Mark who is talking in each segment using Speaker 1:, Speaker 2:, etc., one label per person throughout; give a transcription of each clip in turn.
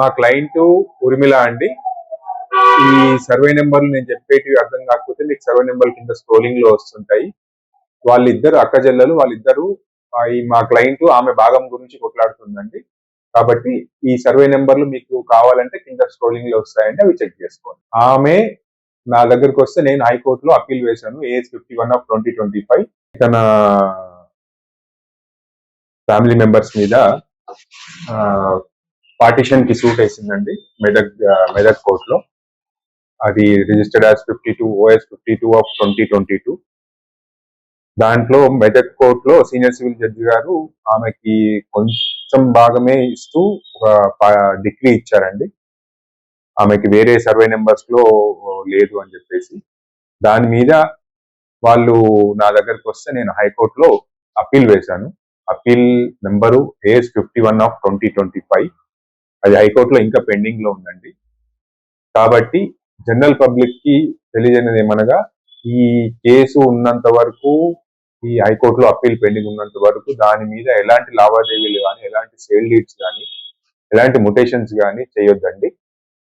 Speaker 1: మా క్లయింట్ ఉర్మిళ అండి. ఈ సర్వే నెంబర్లు నేను చెప్పేటివి అర్థం కాకపోతే మీకు సర్వే నెంబర్ కింద స్క్రోలింగ్లో వస్తుంటాయి. వాళ్ళిద్దరు అక్క చెల్లెలు వాళ్ళిద్దరు ఈ మా క్లయింట్ ఆమె భాగం గురించి కొట్లాడుతుందండి. కాబట్టి ఈ సర్వే నెంబర్లు మీకు కావాలంటే కింద స్క్రోలింగ్లో వస్తాయండి అవి చెక్ చేసుకోండి. ఆమె నా దగ్గరకు వస్తే నేను హైకోర్టులో అప్పీల్ వేశాను AS fifty one of twenty twenty five తన ఫ్యామిలీ మెంబర్స్ మీద పార్టిషన్కి సూట్ వేసిందండి మెదక్ మెదక్ కోర్టులో. అది registered as fifty two OS fifty two of twenty twenty two. దాంట్లో మెదక్ కోర్టులో సీనియర్ సివిల్ జడ్జి గారు ఆమెకి కొంచెం భాగమే ఇస్తూ ఒక డిగ్రీ ఇచ్చారండి. ఆమెకి వేరే సర్వే నెంబర్స్లో లేదు అని చెప్పేసి. దాని మీద వాళ్ళు నా దగ్గరకు వస్తే నేను హైకోర్టులో అప్పీల్ వేశాను. Appeal number AS fifty one of twenty twenty five. అది హైకోర్టులో ఇంకా పెండింగ్లో ఉందండి. కాబట్టి జనరల్ పబ్లిక్కి ఏమనగా ఈ కేసు ఉన్నంత వరకు ఈ హైకోర్టులో అప్పీల్ పెండింగ్ ఉన్నంత వరకు దాని మీద ఎలాంటి లావాదేవీలు కానీ ఎలాంటి సేల్ డీట్స్ కానీ ఎలాంటి ముటేషన్స్ కానీ చేయొద్దండి.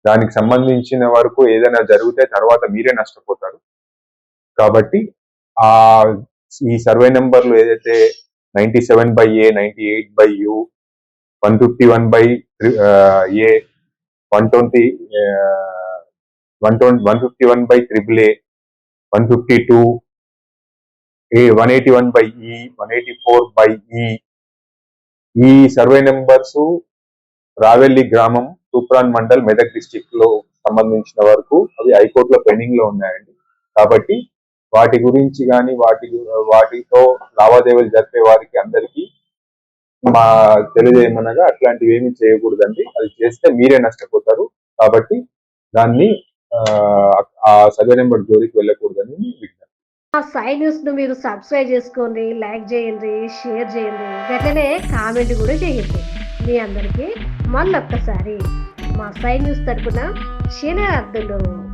Speaker 1: దానికి సంబంధించిన వరకు ఏదైనా జరిగితే తర్వాత మీరే నష్టపోతారు. కాబట్టి ఆ ఈ సర్వే నెంబర్లు ఏదైతే ninety seven by A ninety eight by U one fifty one by A one twenty one twenty one fifty one by triple A one fifty two A one eighty one by E one eighty four by E ఈ survey numbers రావెల్లి గ్రామం తూప్రాన్ మండల్ మెదక్ డిస్టిక్లో సంబంధించిన వరకు అవి హైకోర్టులో పెండింగ్లో ఉన్నాయండి. కాబట్టి వాటి గురించి కానీ వాటి గు- వాటితో లావాదేవీలు జరిపే వారికి అందరికీ మా తెలియజేయమనగా అట్లాంటివి ఏమి చేయకూడదండి. అది చేస్తే మీరే నష్టపోతారు. కాబట్టి దాన్ని ఆ, ఆ సర్వే నెంబర్ జోలికి వెళ్ళకూడదని విజ్ఞప్తి.
Speaker 2: ఆ సై న్యూస్ను మీరు సబ్స్క్రైబ్ చేసుకోండి లైక్ చేయండి షేర్ చేయండి. గట్లనే కామెంట్ కూడా చేయండి. మీ అందరికీ మళ్ళొక్కసారి మా సై న్యూస్ తరపున శనార్థులు.